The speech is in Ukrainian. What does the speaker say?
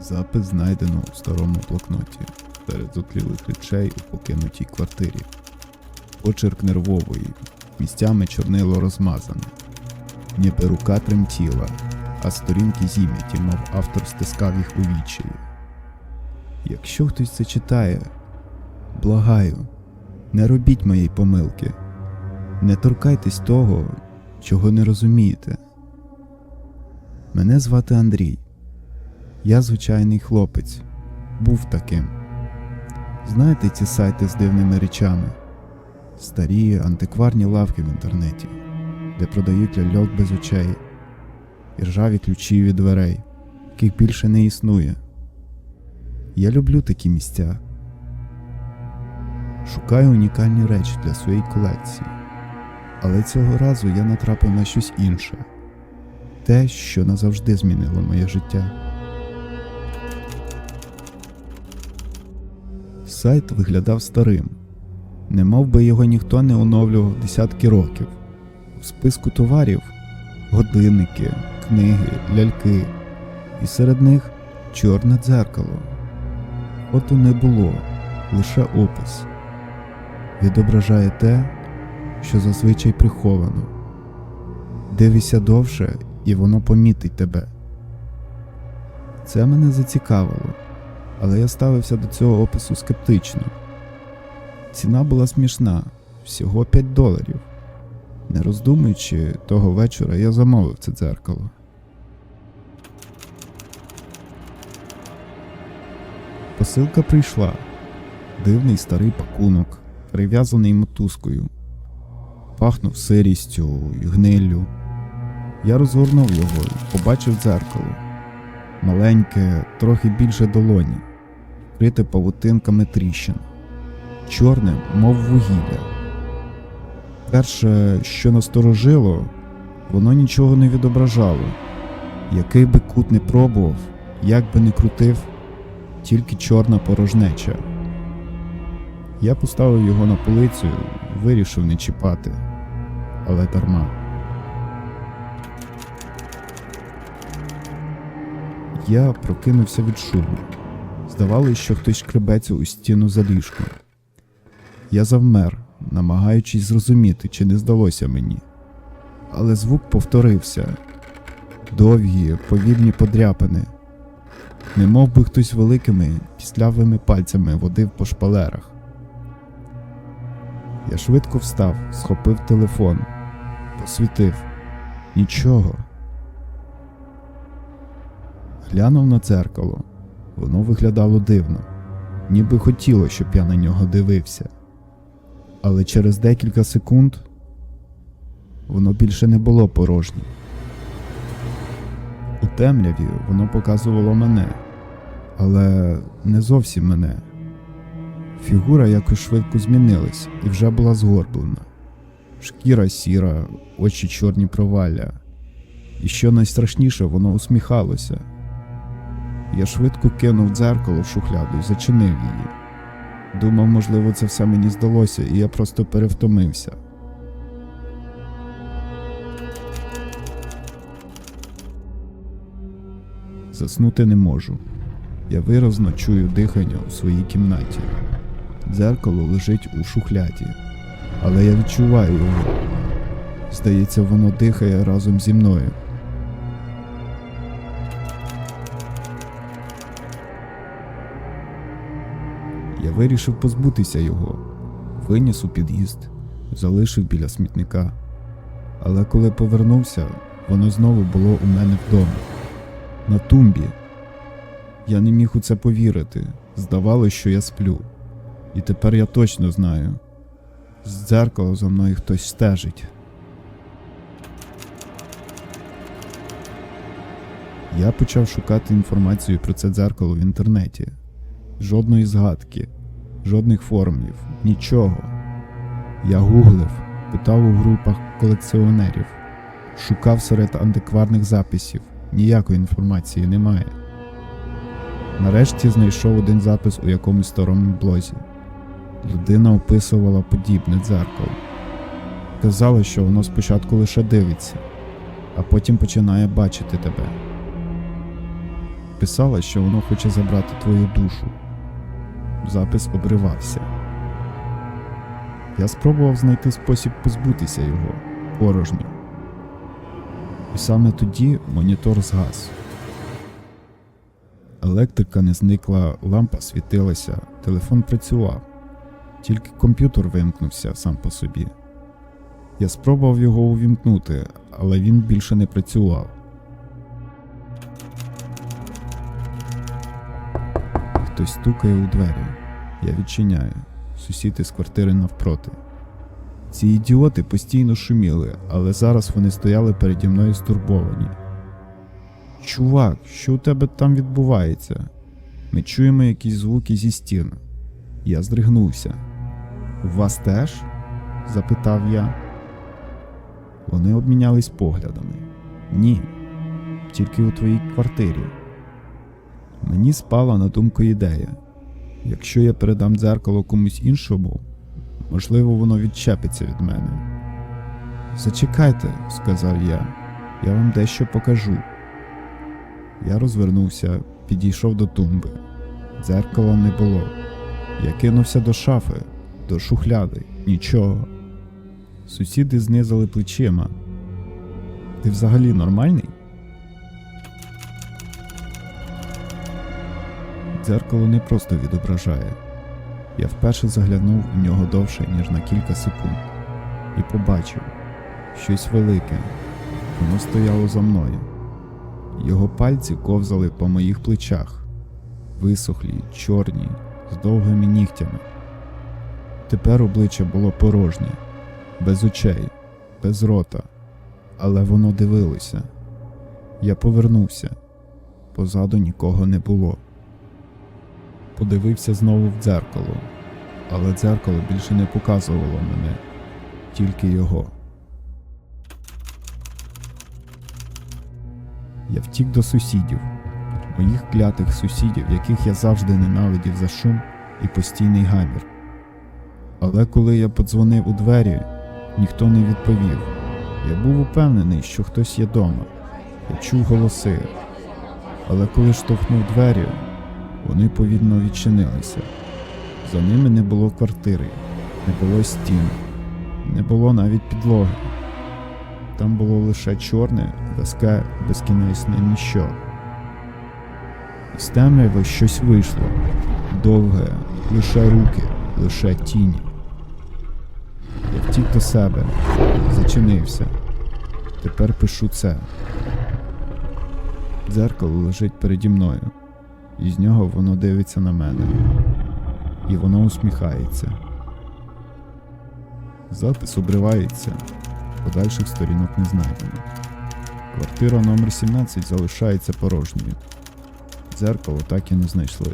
Запис знайдено у старому блокноті серед зотлілих речей у покинутій квартирі. Почерк нервовий, місцями чорнило розмазане. Ніби рука тремтіла, а сторінки зім'яті, мов автор стискав їх у відчаї. Якщо хтось це читає, благаю, не робіть моєї помилки. Не торкайтесь того, чого не розумієте. Мене звати Андрій. Я звичайний хлопець. Був таким. Знаєте ці сайти з дивними речами? Старі антикварні лавки в інтернеті, де продають ляльок без очей, і ржаві ключі від дверей, яких більше не існує. Я люблю такі місця. Шукаю унікальні речі для своєї колекції. Але цього разу я натрапив на щось інше те, що назавжди змінило моє життя. Сайт виглядав старим, не мов би його ніхто не оновлював десятки років. У списку товарів годинники, книги, ляльки, і серед них чорне дзеркало. Фото не було, лише опис. Відображає те, що зазвичай приховано. Дивися довше, і воно помітить тебе. Це мене зацікавило, але я ставився до цього опису скептично. Ціна була смішна всього 5 доларів. Не роздумуючи, того вечора я замовив це дзеркало. Посилка прийшла. Дивний старий пакунок, прив'язаний мотузкою. Пахнув сирістю і гниллю. Я розгорнув його і побачив дзеркало. Маленьке, трохи більше долоні, вкрите павутинками тріщин, чорне, мов вугілля. Перше, що насторожило, воно нічого не відображало. Який би кут не пробував, як би не крутив, тільки чорна порожнеча. Я поставив його на полицю вирішив не чіпати, але дарма. Я прокинувся від шуму. Здавалось, що хтось шкребеться у стіну за ліжком. Я завмер, намагаючись зрозуміти, чи не здалося мені. Але звук повторився довгі, повільні подряпини, немов би хтось великими кислявими пальцями водив по шпалерах. Я швидко встав, схопив телефон, посвітив. Нічого. Глянув на дзеркало. Воно виглядало дивно, ніби хотіло, щоб я на нього дивився. Але через декілька секунд воно більше не було порожнім. У темряві воно показувало мене, але не зовсім мене. Фігура якось швидко змінилась і вже була згорблена. Шкіра сіра, очі чорні провалля. І що найстрашніше, воно усміхалося. Я швидко кинув дзеркало в шухляду і зачинив її. Думав, можливо, це все мені здалося, і я просто перевтомився. Заснути не можу. Я виразно чую дихання у своїй кімнаті. Дзеркало лежить у шухляді, але я відчуваю його. Здається, воно дихає разом зі мною. Вирішив позбутися його, виніс у під'їзд, залишив біля смітника. Але коли повернувся, воно знову було у мене вдома, на тумбі. Я не міг у це повірити. Здавалось, що я сплю. І тепер я точно знаю. З дзеркала за мною хтось стежить. Я почав шукати інформацію про це дзеркало в інтернеті. Жодної згадки, жодних формулів, нічого. Я гуглив, питав у групах колекціонерів, шукав серед антикварних записів. Ніякої інформації немає. Нарешті знайшов один запис у якомусь старому блозі. Людина описувала подібне дзеркало. Казала, що воно спочатку лише дивиться, а потім починає бачити тебе. писала, що воно хоче забрати твою душу. Запис обривався. Я спробував знайти спосіб позбутися його порожньо. І саме тоді монітор згас. Електрика не зникла, лампа світилася, телефон працював. Тільки комп'ютер вимкнувся сам по собі. Я спробував його увімкнути, але він більше не працював. Хтось стукає у двері. Я відчиняю. Сусід із квартири навпроти. Ці ідіоти постійно шуміли, але зараз вони стояли переді мною стурбовані. Чувак, що у тебе там відбувається? Ми чуємо якісь звуки зі стін. Я здригнувся. У вас теж? запитав я. Вони обмінялись поглядами. Ні, тільки у твоїй квартирі. Мені спала на думку ідея. Якщо я передам дзеркало комусь іншому, можливо, воно відчепиться від мене. Зачекайте, сказав я, я вам дещо покажу. Я розвернувся, підійшов до тумби. Дзеркала не було. Я кинувся до шафи, до шухляди, нічого. Сусіди знизили плечима. Ти взагалі нормальний? Дзеркало не просто відображає. Я вперше заглянув у нього довше, ніж на кілька секунд, і побачив щось велике. Воно стояло за мною. Його пальці ковзали по моїх плечах, висохлі, чорні, з довгими нігтями. Тепер обличчя було порожнє, без очей, без рота, але воно дивилося. Я повернувся. Позаду нікого не було. Подивився знову в дзеркало, але дзеркало більше не показувало мене, тільки його. Я втік до сусідів, моїх клятих сусідів, яких я завжди ненавидів за шум і постійний гамір. Але коли я подзвонив у двері, ніхто не відповів. Я був упевнений, що хтось є дома. Я чув голоси. Але коли штовхнув двері, вони повільно відчинилися. За ними не було квартири, не було стін, не було навіть підлоги. Там було лише чорне, вязке, безкінечне ніщо. З темряви щось вийшло довге, лише руки, лише тіні. Я втік до себе, зачинився. Тепер пишу це. Дзеркало лежить переді мною, і з нього воно дивиться на мене. І воно усміхається. Запис обривається, подальших сторінок не знайдено. Квартира номер 17 залишається порожньою. Дзеркало так і не знайшли.